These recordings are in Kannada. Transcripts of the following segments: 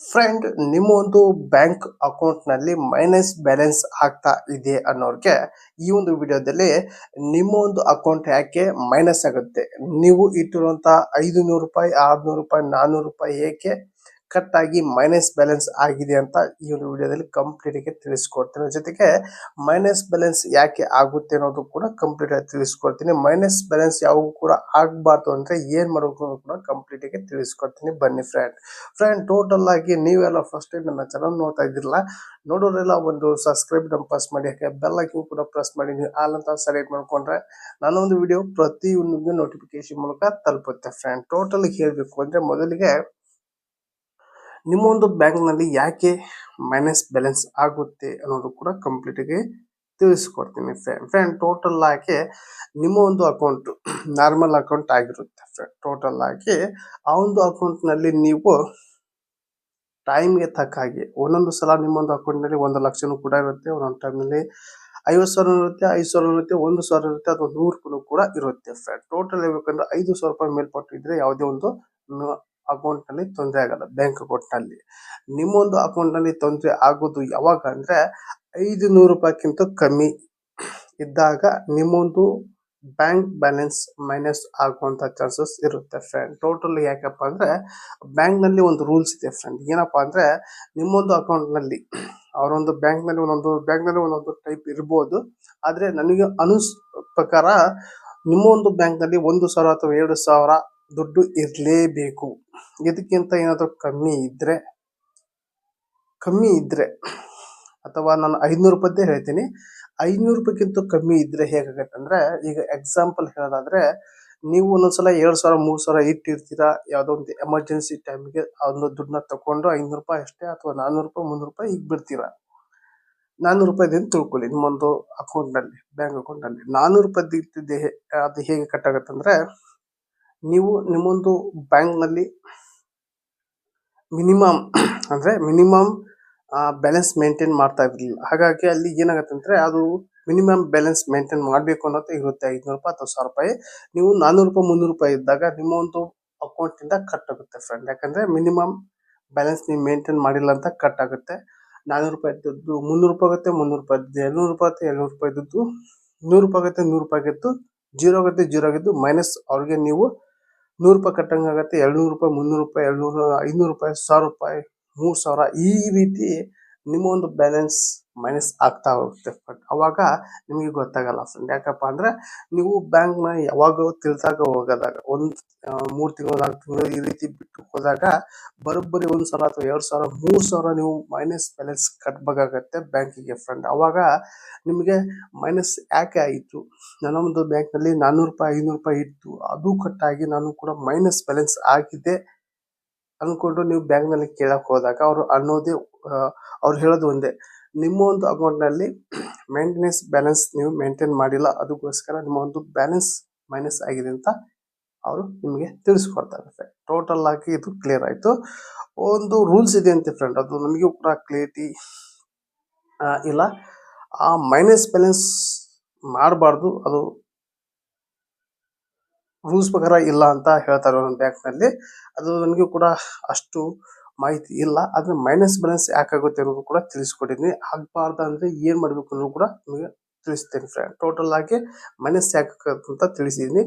ಫ್ರೆಂಡ್ ನಿಮ್ಮ ಒಂದು ಬ್ಯಾಂಕ್ ಅಕೌಂಟ್ನಲ್ಲಿ ಮೈನಸ್ ಬ್ಯಾಲೆನ್ಸ್ ಆಗ್ತಾ ಇದೆ ಅನ್ನೋರಿಗೆ ಈ ಒಂದು ವಿಡಿಯೋದಲ್ಲಿ ನಿಮ್ಮ ಒಂದು ಅಕೌಂಟ್ ಯಾಕೆ ಮೈನಸ್ ಆಗುತ್ತೆ? ನೀವು ಇಟ್ಟಿರುವಂತಹ ಐದು ನೂರು ರೂಪಾಯಿ, ಆರ್ನೂರು ರೂಪಾಯಿ ನಾನ್ನೂರು ರೂಪಾಯಿ ಏಕೆ ಕಟ್ ಆಗಿ ಮೈನಸ್ ಬ್ಯಾಲೆನ್ಸ್ ಆಗಿದೆ ಅಂತ ಈ ಒಂದು ವಿಡಿಯೋದಲ್ಲಿ ಕಂಪ್ಲೀಟ್ ಆಗಿ ತಿಳಿಸ್ಕೊಡ್ತೀನಿ. ಜೊತೆಗೆ ಮೈನಸ್ ಬ್ಯಾಲೆನ್ಸ್ ಯಾಕೆ ಆಗುತ್ತೆ ಅನ್ನೋದು ಕೂಡ ಕಂಪ್ಲೀಟ್ ಆಗಿ ತಿಳಿಸ್ಕೊಡ್ತೀನಿ. ಮೈನಸ್ ಬ್ಯಾಲೆನ್ಸ್ ಯಾವಾಗೂ ಕೂಡ ಆಗಬಾರ್ದು ಅಂದ್ರೆ ಏನ್ ಮಾಡಬೇಕು ಕೂಡ ಕಂಪ್ಲೀಟ್ ಆಗಿ ತಿಳಿಸ್ಕೊಡ್ತೀನಿ. ಬನ್ನಿ ಫ್ರೆಂಡ್ ಫ್ರೆಂಡ್ ಟೋಟಲ್ ಆಗಿ ನೀವೆಲ್ಲ ಫಸ್ಟ್ ಟೈಮ್ ನನ್ನ ಚಾನಲ್ ನೋಡ್ತಾ ಇದ್ದಿರಲ್ಲ, ನೋಡೋರೆಲ್ಲ ಒಂದು ಸಬ್ಸ್ಕ್ರೈಬ್ ಪ್ರೆಸ್ ಮಾಡಿ ಯಾಕೆ ಬೆಲ್ ಐಕನ್ ಕೂಡ ಪ್ರೆಸ್ ಮಾಡಿ, ನೀವು ಆಲ್ ಅಂತ ಸೆಲೆಕ್ಟ್ ಮಾಡ್ಕೊಂಡ್ರೆ ನಾನೊಂದು ವಿಡಿಯೋ ಪ್ರತಿಯೊಂದು ನೋಟಿಫಿಕೇಶನ್ ಮೂಲಕ ತಲುಪುತ್ತೆ ಫ್ರೆಂಡ್ ಟೋಟಲ್ ಹೇಳ್ಬೇಕು ಅಂದ್ರೆ ಮೊದಲಿಗೆ ನಿಮ್ಮ ಒಂದು ಬ್ಯಾಂಕ್ನಲ್ಲಿ ಯಾಕೆ ಮೈನಸ್ ಬ್ಯಾಲೆನ್ಸ್ ಆಗುತ್ತೆ ಅನ್ನೋದು ಕೂಡ ಕಂಪ್ಲೀಟ್ ಆಗಿ ತಿಳಿಸ್ಕೊಡ್ತೀನಿ ಫ್ರೆಂಡ್ ಫ್ರೆಂಡ್ ಟೋಟಲ್ ಆಗಿ ನಿಮ್ಮ ಒಂದು ಅಕೌಂಟ್ ನಾರ್ಮಲ್ ಅಕೌಂಟ್ ಆಗಿರುತ್ತೆ ಫ್ರೆಂಡ್ ಟೋಟಲ್ ಆಗಿ ಆ ಒಂದು ಅಕೌಂಟ್ನಲ್ಲಿ ನೀವು ಟೈಮ್ಗೆ ತಕ್ಕ ಹಾಗೆ ಒಂದೊಂದು ಸಲ ನಿಮ್ಮೊಂದು ಅಕೌಂಟ್ನಲ್ಲಿ ಒಂದು ಲಕ್ಷನೂ ಕೂಡ ಇರುತ್ತೆ, ಒಂದೊಂದು ಟೈಮ್ನಲ್ಲಿ ನಲ್ಲಿ ಐವತ್ತು ಸಾವಿರ ಇರುತ್ತೆ, ಐದು ಸಾವಿರ ಇರುತ್ತೆ, ಒಂದು ಸಾವಿರ ಇರುತ್ತೆ ಅಥವಾ ನೂರು ಕೂಡ ಇರುತ್ತೆ ಫ್ರೆಂಡ್ ಟೋಟಲ್ ಹೇಳ್ಬೇಕಂದ್ರೆ ಐದು ಸಾವಿರ ರೂಪಾಯಿ ಮೇಲ್ಪಟ್ಟಿದ್ರೆ ಯಾವುದೇ ಒಂದು ಅಕೌಂಟ್ನಲ್ಲಿ ತೊಂದರೆ ಆಗಲ್ಲ ಬ್ಯಾಂಕ್ ಅಕೌಂಟ್ನಲ್ಲಿ ನಿಮ್ಮ ಒಂದು ಅಕೌಂಟ್ನಲ್ಲಿ ತೊಂದರೆ ಆಗೋದು ಯಾವಾಗ ಅಂದ್ರೆ ಐದು ನೂರು ರೂಪಾಯಿಗಿಂತ ಕಮ್ಮಿ ಇದ್ದಾಗ ನಿಮ್ಮೊಂದು ಬ್ಯಾಂಕ್ ಬ್ಯಾಲೆನ್ಸ್ ಮೈನಸ್ ಆಗುವಂತ ಚಾನ್ಸಸ್ ಇರುತ್ತೆ ಫ್ರೆಂಡ್ ಟೋಟಲ್ ಯಾಕಪ್ಪ ಅಂದ್ರೆ ಬ್ಯಾಂಕ್ನಲ್ಲಿ ಒಂದು ರೂಲ್ಸ್ ಇದೆ ಫ್ರೆಂಡ್ ಏನಪ್ಪಾ ಅಂದ್ರೆ ನಿಮ್ಮೊಂದು ಅಕೌಂಟ್ನಲ್ಲಿ ಅವರೊಂದು ಬ್ಯಾಂಕ್ನಲ್ಲಿ ಒಂದೊಂದು ಬ್ಯಾಂಕ್ನಲ್ಲಿ ಒಂದೊಂದು ಟೈಪ್ ಇರಬಹುದು ಆದ್ರೆ ನನಗೆ ಅನುಸ್ ಪ್ರಕಾರ ನಿಮ್ಮ ಒಂದು ಬ್ಯಾಂಕ್ನಲ್ಲಿ ಒಂದು ಸಾವಿರ ಅಥವಾ ಎರಡು ಸಾವಿರ ದುಡ್ಡು ಇರ್ಲೇಬೇಕು. ಇದಕ್ಕಿಂತ ಏನಾದರೂ ಕಮ್ಮಿ ಇದ್ದರೆ ಕಮ್ಮಿ ಇದ್ದರೆ ಅಥವಾ ನಾನು ಐನೂರು ರೂಪಾಯಿದ್ದೇ ಹೇಳ್ತೀನಿ. ಐನೂರು ರೂಪಾಯಿಗಿಂತ ಕಮ್ಮಿ ಇದ್ದರೆ ಹೇಗಾಗತ್ತೆ ಅಂದರೆ, ಈಗ ಎಕ್ಸಾಂಪಲ್ ಹೇಳೋದಾದರೆ, ನೀವು ಒಂದೊಂದ್ಸಲ ಎರಡು ಸಾವಿರ, ಮೂರು ಸಾವಿರ ಇಟ್ಟಿರ್ತೀರಾ, ಯಾವುದೋ ಒಂದು ಎಮರ್ಜೆನ್ಸಿ ಟೈಮ್ಗೆ ಒಂದು ದುಡ್ಡನ್ನ ತಗೊಂಡು ಐನೂರು ರೂಪಾಯಿ ಅಷ್ಟೇ ಅಥವಾ ನಾನ್ನೂರು ರೂಪಾಯಿ, ಮುನ್ನೂರು ರೂಪಾಯಿ ಈಗ ಬಿಡ್ತೀರಾ? ನಾನ್ನೂರು ರೂಪಾಯಿ ಅಂತ ತಿಳ್ಕೊಳ್ಳಿ ನಿಮ್ಮೊಂದು ಅಕೌಂಟ್ನಲ್ಲಿ ಬ್ಯಾಂಕ್ ಅಕೌಂಟ್ನಲ್ಲಿ. ನಾನ್ನೂರು ರೂಪಾಯಿ ಅದು ಹೇಗೆ ಕಟ್ ಅಂದರೆ ಅಂದ್ರೆ ನೀವು ನಿಮ್ಮೊಂದು ಬ್ಯಾಂಕ್ನಲ್ಲಿ ಮಿನಿಮಮ್ ಅಂದ್ರೆ ಮಿನಿಮಮ್ ಬ್ಯಾಲೆನ್ಸ್ ಮೇಂಟೈನ್ ಮಾಡ್ತಾ ಇರಲಿಲ್ಲ. ಹಾಗಾಗಿ ಅಲ್ಲಿ ಏನಾಗುತ್ತೆ ಅಂದ್ರೆ ಅದು ಮಿನಿಮಮ್ ಬ್ಯಾಲೆನ್ಸ್ ಮೇಂಟೈನ್ ಮಾಡಬೇಕು ಅನ್ನೋದು ಇರುತ್ತೆ. ಐದುನೂರು ರೂಪಾಯಿ ಅಥವಾ ಸಾವಿರ ರೂಪಾಯಿ. ನೀವು ನಾನ್ನೂರು ರೂಪಾಯಿ, ಮುನ್ನೂರು ರೂಪಾಯಿ ಇದ್ದಾಗ ನಿಮ್ಮ ಒಂದು ಅಕೌಂಟ್ ಇಂದ ಕಟ್ ಆಗುತ್ತೆ ಫ್ರೆಂಡ್ ಯಾಕಂದ್ರೆ ಮಿನಿಮಮ್ ಬ್ಯಾಲೆನ್ಸ್ ನೀವು ಮೇಂಟೈನ್ ಮಾಡಿಲ್ಲ ಅಂತ ಕಟ್ ಆಗುತ್ತೆ ನಾನ್ನೂರು ರೂಪಾಯಿ ಇದ್ದದ್ದು ಮುನ್ನೂರು ರೂಪಾಯಿ ಆಗುತ್ತೆ, ಮುನ್ನೂರು ರೂಪಾಯಿ ಇದ್ದದ್ದು ಎರಡ್ನೂರು ರೂಪಾಯಿ ಆಗುತ್ತೆ, ಎರಡ್ನೂರು ರೂಪಾಯಿ ಇದ್ದದ್ದು ನೂರು ರೂಪಾಯಿ ಆಗುತ್ತೆ ನೂರು ರೂಪಾಯಿ ಆಗಿತ್ತು ಜೀರೋ ಆಗುತ್ತೆ ಜೀರೋ ಆಗಿದ್ದು ಮೈನಸ್ ಅವ್ರಿಗೆ ನೀವು ನೂರು ರೂಪಾಯಿ ಕಟ್ಟಂಗಾಗತ್ತೆ ಎರಡ್ನೂರು ರೂಪಾಯಿ, ಮುನ್ನೂರು ರೂಪಾಯಿ ಎರಡು ನೂರು ಐನೂರು ರೂಪಾಯಿ, ಸಾವಿರ ರೂಪಾಯಿ, ಮೂರು ಸಾವಿರ ಈ ರೀತಿ ನಿಮ್ಮ ಒಂದು ಬ್ಯಾಲೆನ್ಸ್ ಮೈನಸ್ ಆಗ್ತಾ ಹೋಗುತ್ತೆ. ಬಟ್ ಅವಾಗ ನಿಮಗೆ ಗೊತ್ತಾಗಲ್ಲ ಫ್ರೆಂಡ್ ಯಾಕಪ್ಪ ಅಂದ್ರೆ ನೀವು ನ ಯಾವಾಗ ತಿಳಿದಾಗ ಹೋಗೋದಾಗ, ಒಂದ್ ಮೂರು ತಿಂಗಳು, ನಾಲ್ಕು ತಿಂಗಳು ಈ ರೀತಿ ಬಿಟ್ಟು ಹೋದಾಗ ಬರೋಬ್ಬರಿ ಒಂದ್ ಸಾವಿರ ಅಥವಾ ಎರಡ್ ಸಾವಿರ, ಮೂರ್ ಸಾವಿರ ನೀವು ಮೈನಸ್ ಬ್ಯಾಲೆನ್ಸ್ ಕಟ್ಬೇಕಾಗತ್ತೆ ಬ್ಯಾಂಕಿಗೆ ಫ್ರೆಂಡ್ ಅವಾಗ ನಿಮಗೆ ಮೈನಸ್ ಯಾಕೆ ಆಯಿತು? ನನ್ನ ಒಂದು ಬ್ಯಾಂಕ್ನಲ್ಲಿ ನಾನ್ನೂರು ರೂಪಾಯಿ, ಐನೂರು ರೂಪಾಯಿ ಇತ್ತು. ಅದು ಕಟ್ಟಾಗಿ ನಾನು ಕೂಡ ಮೈನಸ್ ಬ್ಯಾಲೆನ್ಸ್ ಆಗಿದೆ. ಅನ್ಕೊಂಡು ನೀವು ಬ್ಯಾಂಕ್ನಲ್ಲಿ ಕೇಳಕ್ ಹೋದಾಗ ಅವರು ಅನ್ನೋದೇ ಅವ್ರು ಹೇಳೋದು ಒಂದೇ. ನಿಮ್ಮ ಒಂದು ಅಕೌಂಟ್ನಲ್ಲಿ ಮೇಂಟೆನೆನ್ಸ್ ಬ್ಯಾಲೆನ್ಸ್ ನೀವು ಮೇಂಟೈನ್ ಮಾಡಿಲ್ಲ ಅದಕ್ಕೋಸ್ಕರ ನಿಮ್ಮ ಒಂದು ಬ್ಯಾಲೆನ್ಸ್ ಮೈನಸ್ ಆಗಿದೆ ಅಂತ ಅವರು ನಿಮಗೆ ತಿಳಿಸ್ಕೊಡ್ತಾರೆ. ಟೋಟಲ್ ಆಗಿ ಇದು ಕ್ಲಿಯರ್ ಆಯ್ತು. ಒಂದು ರೂಲ್ಸ್ ಇದೆ ಅಂತೆ ಫ್ರೆಂಡ್ ಅದು ನಮಗೆ ಕೂಡ ಕ್ಲಿಯರಿಟಿ ಇಲ್ಲ. ಆ ಮೈನಸ್ ಬ್ಯಾಲೆನ್ಸ್ ಮಾಡಬಾರ್ದು, ಅದು ರೂಲ್ಸ್ ಪ್ರಕಾರ ಇಲ್ಲ ಅಂತ ಹೇಳ್ತಾರೆ ಒಂದೊಂದು ಬ್ಯಾಂಕ್ನಲ್ಲಿ ಅದು ನನಗೂ ಕೂಡ ಅಷ್ಟು ಮಾಹಿತಿ ಇಲ್ಲ. ಆದರೆ ಮೈನಸ್ ಬ್ಯಾಲೆನ್ಸ್ ಯಾಕಾಗುತ್ತೆ ಅನ್ನೋದು ಕೂಡ ತಿಳಿಸ್ಕೊಟ್ಟಿದ್ದೀನಿ ಆಗಬಾರ್ದು ಅಂದರೆ ಏನು ಮಾಡಬೇಕು ಅನ್ನೋದು ಕೂಡ ನಿಮಗೆ ತಿಳಿಸ್ತೇನೆ ಫ್ರೆಂಡ್ ಟೋಟಲ್ ಆಗಿ ಮೈನಸ್ ಅಂತ ತಿಳಿಸಿದ್ದೀನಿ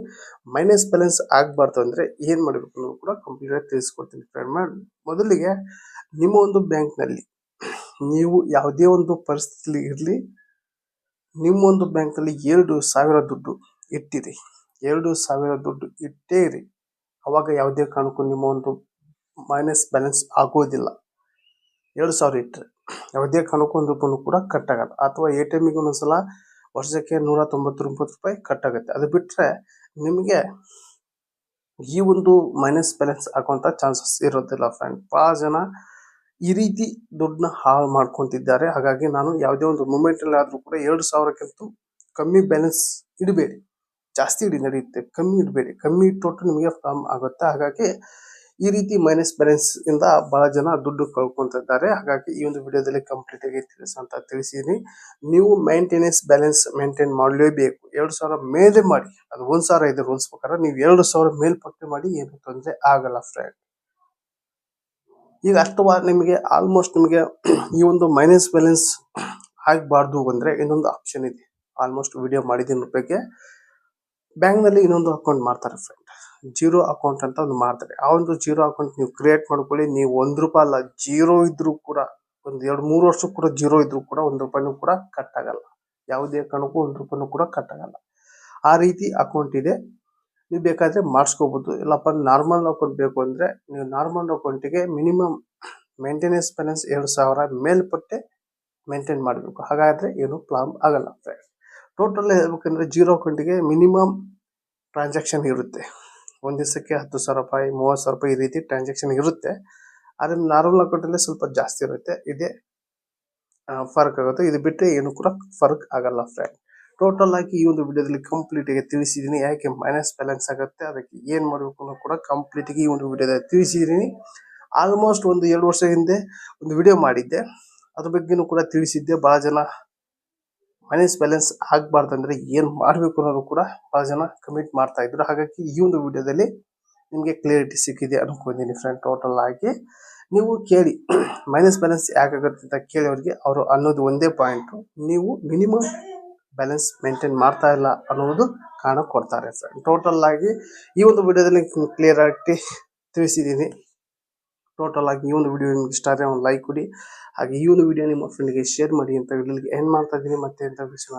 ಮೈನಸ್ ಬ್ಯಾಲೆನ್ಸ್ ಆಗಬಾರ್ದು ಅಂದರೆ ಏನು ಮಾಡಬೇಕು ಅನ್ನೋದು ಕೂಡ ಕಂಪ್ಲೀಟಾಗಿ ತಿಳಿಸ್ಕೊಡ್ತೀನಿ ಫ್ರೆಂಡ್ ಮೊದಲಿಗೆ ನಿಮ್ಮ ಒಂದು ಬ್ಯಾಂಕ್ನಲ್ಲಿ ನೀವು ಯಾವುದೇ ಒಂದು ಪರಿಸ್ಥಿತಿ ಇರಲಿ, ನಿಮ್ಮ ಒಂದು ಬ್ಯಾಂಕ್ನಲ್ಲಿ ಎರಡು ಸಾವಿರ ದುಡ್ಡು ಇಟ್ಟಿರಿ. ಎರಡು ಸಾವಿರ ದುಡ್ಡು ಇಟ್ಟೇ ಇರಿ. ಅವಾಗ ಯಾವುದೇ ಕಾರಣಕ್ಕೂ ನಿಮ್ಮ ಒಂದು ಮೈನಸ್ ಬ್ಯಾಲೆನ್ಸ್ ಆಗೋದಿಲ್ಲ. ಎರಡು ಸಾವಿರ ಇಟ್ಟರೆ ಯಾವುದೇ ಕಾರಣಕ್ಕೂ ಒಂದು ರೂಪಾಯಿ ಕೂಡ ಕಟ್ ಆಗಲ್ಲ ಅಥವಾ ಎ ಟಿ ಎಮ್ಗೆ ಒಂದೊಂದ್ಸಲ ವರ್ಷಕ್ಕೆ ನೂರ ತೊಂಬತ್ತೊಂಬತ್ತು ರೂಪಾಯಿ ಕಟ್ ಆಗುತ್ತೆ ಅದು ಬಿಟ್ಟರೆ ನಿಮಗೆ ಈ ಒಂದು ಮೈನಸ್ ಬ್ಯಾಲೆನ್ಸ್ ಆಗುವಂಥ ಚಾನ್ಸಸ್ ಇರೋದಿಲ್ಲ ಫ್ರೆಂಡ್ ಬಹಳ ಜನ ಈ ರೀತಿ ದುಡ್ಡನ್ನ ಹಾಳು ಮಾಡ್ಕೊತಿದ್ದಾರೆ. ಹಾಗಾಗಿ ನಾನು ಯಾವುದೇ ಒಂದು ಮೂಮೆಂಟಲ್ಲಿ ಆದ್ರೂ ಕೂಡ ಎರಡು ಸಾವಿರಕ್ಕಿಂತ ಕಮ್ಮಿ ಬ್ಯಾಲೆನ್ಸ್ ಇಡಬೇಡಿ. ಜಾಸ್ತಿ ಇಡಿ ನಡೆಯುತ್ತೆ, ಕಮ್ಮಿ ಇಡಬೇಡಿ, ಕಮ್ಮಿ ಇಟ್ಟು ನಿಮಗೆ ಫಾರ್ಮ್ ಆಗುತ್ತೆ. ಹಾಗಾಗಿ ಈ ರೀತಿ ಮೈನಸ್ ಬ್ಯಾಲೆನ್ಸ್ ಇಂದ ಬಹಳ ಜನ ದುಡ್ಡು ಕಳ್ಕೊಂತಿದ್ದಾರೆ. ಹಾಗಾಗಿ ಈ ಒಂದು ವಿಡಿಯೋದಲ್ಲಿ ಕಂಪ್ಲೀಟ್ ಆಗಿ ತಿಳಿಸಂತ ತಿಳಿಸಿದೀನಿ. ನೀವು ಮೇಂಟೆನೆನ್ಸ್ ಬ್ಯಾಲೆನ್ಸ್ ಮೇಂಟೈನ್ ಮಾಡಲೇಬೇಕು. ಎರಡು ಸಾವಿರ ಮೇಲೆ ಮಾಡಿ. ಅದು ಒಂದು ಸಾವಿರ ಇದೆ ರೂಲ್ಸ್ ನೀವು ಎರಡು ಸಾವಿರ ಮೇಲ್ಪಟ್ಟು ಮಾಡಿ ಏನು ತೊಂದರೆ ಆಗಲ್ಲ ಫ್ರೆಂಡ್ ಈಗ ಅಥವಾ ನಿಮಗೆ ಆಲ್ಮೋಸ್ಟ್ ನಿಮಗೆ ಈ ಒಂದು ಮೈನಸ್ ಬ್ಯಾಲೆನ್ಸ್ ಆಗಬಾರ್ದು ಅಂದರೆ ಇನ್ನೊಂದು ಆಪ್ಷನ್ ಇದೆ. ಆಲ್ಮೋಸ್ಟ್ ವಿಡಿಯೋ ಮಾಡಿದ್ದೀನಿ ಬಗ್ಗೆ ಬ್ಯಾಂಕ್ನಲ್ಲಿ ಇನ್ನೊಂದು ಅಕೌಂಟ್ ಮಾಡ್ತಾರೆ ಫ್ರೆಂಡ್ ಜೀರೋ ಅಕೌಂಟ್ ಅಂತ ಒಂದು ಮಾಡ್ತಾರೆ. ಆ ಒಂದು ಜೀರೋ ಅಕೌಂಟ್ ನೀವು ಕ್ರಿಯೇಟ್ ಮಾಡ್ಕೊಳ್ಳಿ. ನೀವು ಒಂದು ರೂಪಾಯಿ ಅಲ್ಲ ಜೀರೋ ಇದ್ರೂ ಕೂಡ, ಒಂದು ಎರಡು ಮೂರು ವರ್ಷ ಕೂಡ ಜೀರೋ ಇದ್ರೂ ಕೂಡ ಒಂದು ರೂಪಾಯಿನೂ ಕೂಡ ಕಟ್ ಆಗಲ್ಲ. ಯಾವುದೇ ಕಾರಣಕ್ಕೂ ಒಂದು ರೂಪಾಯಿನೂ ಕೂಡ ಕಟ್ ಆಗಲ್ಲ. ಆ ರೀತಿ ಅಕೌಂಟ್ ಇದೆ. ನೀವು ಬೇಕಾದ್ರೆ ಮಾಡಿಸ್ಕೋಬಹುದು ಇಲ್ಲಪ್ಪ ನಾರ್ಮಲ್ ಅಕೌಂಟ್ ಬೇಕು ಅಂದ್ರೆ ನೀವು ನಾರ್ಮಲ್ ಅಕೌಂಟಿಗೆ ಮಿನಿಮಮ್ ಮೇಂಟೆನೆನ್ಸ್ ಬ್ಯಾಲೆನ್ಸ್ ಎರಡು ಸಾವಿರ ಮೇಲ್ಪಟ್ಟೆ ಮೇಂಟೈನ್ ಮಾಡಬೇಕು. ಹಾಗಾದ್ರೆ ಏನು ಪ್ರಾಬ್ಲಮ್ ಆಗಲ್ಲ ಫ್ರೆಂಡ್ ಟೋಟಲ್ ಹೇಳ್ಬೇಕಂದ್ರೆ ಜೀರೋ ಅಕೌಂಟಿಗೆ ಮಿನಿಮಮ್ ಟ್ರಾನ್ಸಾಕ್ಷನ್ ಇರುತ್ತೆ. ಒಂದು ದಿವಸಕ್ಕೆ ಹತ್ತು ಸಾವಿರ ರೂಪಾಯಿ, ಮೂವತ್ತು ಸಾವಿರ ರೂಪಾಯಿ ಈ ರೀತಿ ಟ್ರಾನ್ಸಾಕ್ಷನ್ ಇರುತ್ತೆ. ಆದರೆ ನಾರ್ಮಲ್ ಅಕೌಂಟಲ್ಲೇ ಸ್ವಲ್ಪ ಜಾಸ್ತಿ ಇರುತ್ತೆ. ಇದೇ ಫರ್ಕ್ ಆಗುತ್ತೆ. ಇದು ಬಿಟ್ಟರೆ ಏನು ಕೂಡ ಫರ್ಕ್ ಆಗಲ್ಲ ಫ್ರೆಂಡ್ ಟೋಟಲ್ ಆಗಿ ಈ ಒಂದು ವಿಡಿಯೋದಲ್ಲಿ ಕಂಪ್ಲೀಟ್ ಆಗಿ ತಿಳಿಸಿದೀನಿ. ಯಾಕೆ ಮೈನಸ್ ಬ್ಯಾಲೆನ್ಸ್ ಆಗುತ್ತೆ? ಅದಕ್ಕೆ ಏನು ಮಾಡಬೇಕು ಅನ್ನೋ ಕೂಡ ಕಂಪ್ಲೀಟ್ ಆಗಿ ಈ ಒಂದು ವಿಡಿಯೋದಲ್ಲಿ ತಿಳಿಸಿದ್ದೀನಿ ಆಲ್ಮೋಸ್ಟ್ ಒಂದು ಎರಡು ವರ್ಷ ಹಿಂದೆ ಒಂದು ವಿಡಿಯೋ ಮಾಡಿದ್ದೆ. ಅದ್ರ ಬಗ್ಗೆನೂ ಕೂಡ ತಿಳಿಸಿದ್ದೆ. ಭಾಳ ಜನ ಮೈನಸ್ ಬ್ಯಾಲೆನ್ಸ್ ಆಗಬಾರ್ದು ಅಂದರೆ ಏನು ಮಾಡಬೇಕು ಅನ್ನೋದು ಕೂಡ ಭಾಳ ಜನ ಕಮೆಂಟ್ ಮಾಡ್ತಾ ಇದ್ರು. ಹಾಗಾಗಿ ಈ ಒಂದು ವಿಡಿಯೋದಲ್ಲಿ ನಿಮಗೆ ಕ್ಲಿಯರಿಟಿ ಸಿಕ್ಕಿದೆ ಅನ್ಕೊಂಡಿದ್ದೀನಿ ಫ್ರೆಂಡ್ ಟೋಟಲ್ ಆಗಿ. ನೀವು ಕೇಳಿ, ಮೈನಸ್ ಬ್ಯಾಲೆನ್ಸ್ ಯಾಕಾಗುತ್ತೆ ಅಂತ ಕೇಳಿ ಅವರಿಗೆ ಅವರು ಅನ್ನೋದು ಒಂದೇ ಪಾಯಿಂಟು ನೀವು ಮಿನಿಮಮ್ ಬ್ಯಾಲೆನ್ಸ್ ಮೇಂಟೈನ್ ಮಾಡ್ತಾ ಇಲ್ಲ ಅನ್ನೋದು ಕಾರಣ ಕೊಡ್ತಾರೆ ಫ್ರೆಂಡ್ ಟೋಟಲ್ ಆಗಿ ಈ ಒಂದು ವಿಡಿಯೋದಲ್ಲಿ ಕ್ಲಿಯರ್ ಆಗಿ ತಿಳಿಸಿದ್ದೀನಿ. ಟೋಟಲ್ ಆಗಿ ಈ ಒಂದು ವಿಡಿಯೋ ನಿಮ್ಗೆ ಇಷ್ಟ ಆದರೆ ಒಂದು ಲೈಕ್ ಕೊಡಿ. ಹಾಗೆ ಈ ಒಂದು ವಿಡಿಯೋ ನಿಮ್ಮ ಫ್ರೆಂಡ್ಗೆ ಶೇರ್ ಮಾಡಿ ಅಂತ ಇಲ್ಲಿಗೆ ಎಂಡ್ ಮಾಡ್ತಾ ಇದ್ದೀನಿ. ಮತ್ತೆ ಅಂತ ವಿಷಯ